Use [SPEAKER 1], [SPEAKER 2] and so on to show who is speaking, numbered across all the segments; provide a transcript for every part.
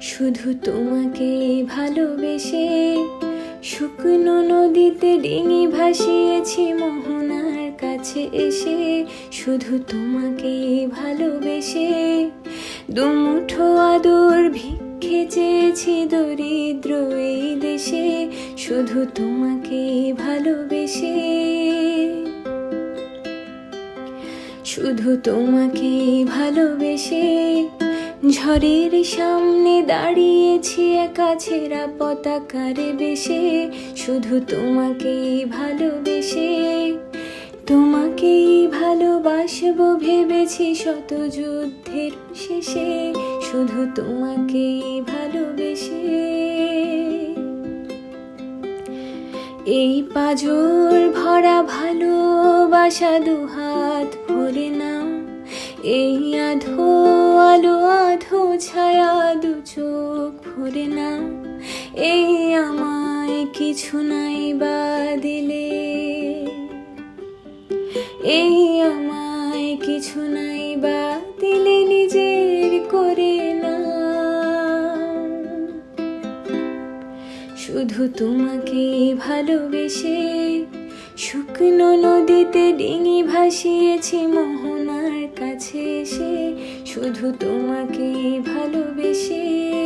[SPEAKER 1] শুধু তোমাকে ভালোবেসে শুকনো নদীতে ডিঙি ভাসিয়েছি মোহনার কাছে এসে, শুধু তোমাকে ভালোবেসে দুমুঠো আদর ভিক্ষে চেয়েছি দরিদ্র এই দেশে, শুধু তোমাকে ভালোবেসে। শুধু তোমাকে ভালোবেসে ঝড়ের সামনে দাঁড়িয়েছি একা ছেঁড়া পতাকারে বেশে। শুধু তোমাকেই ভালোবেসে, তোমাকেই ভালোবাসবো ভেবেছি শত যুদ্ধের শেষে। শুধু তোমাকেই ভালোবেসে। এই পাজর ভরা ভালোবাসা দুহাত ভরে নাও এই আধো ভরে নাও এই আমায় কিছু নাই বা দিলে। এই আমায় কিছু নাই বা দিলে নিজের করে না। শুধু তোমাকে ভালোবেসে শুকনো নদীতে ডিঙি ভাসিয়েছি মোহনার কাছে এসে। শুধু তোমাকে ভালোবেসে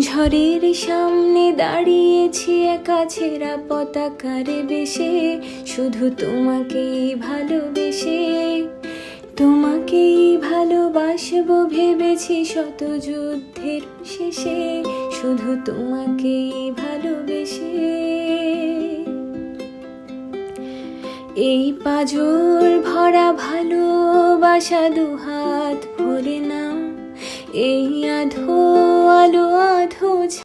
[SPEAKER 1] ঝড়ের সামনে দাঁড়িয়েছি একা ছেঁড়া পতাকারে বেশে। শুধু তোমাকেই ভালোবেসে, তোমাকেই ভালোবাসবো ভেবেছি শত যুদ্ধের শেষে। শুধু তোমাকেই ভালোবেসে। এই পাজর ভরা ভালোবাসা দুহাত ভরে নাও এই আধো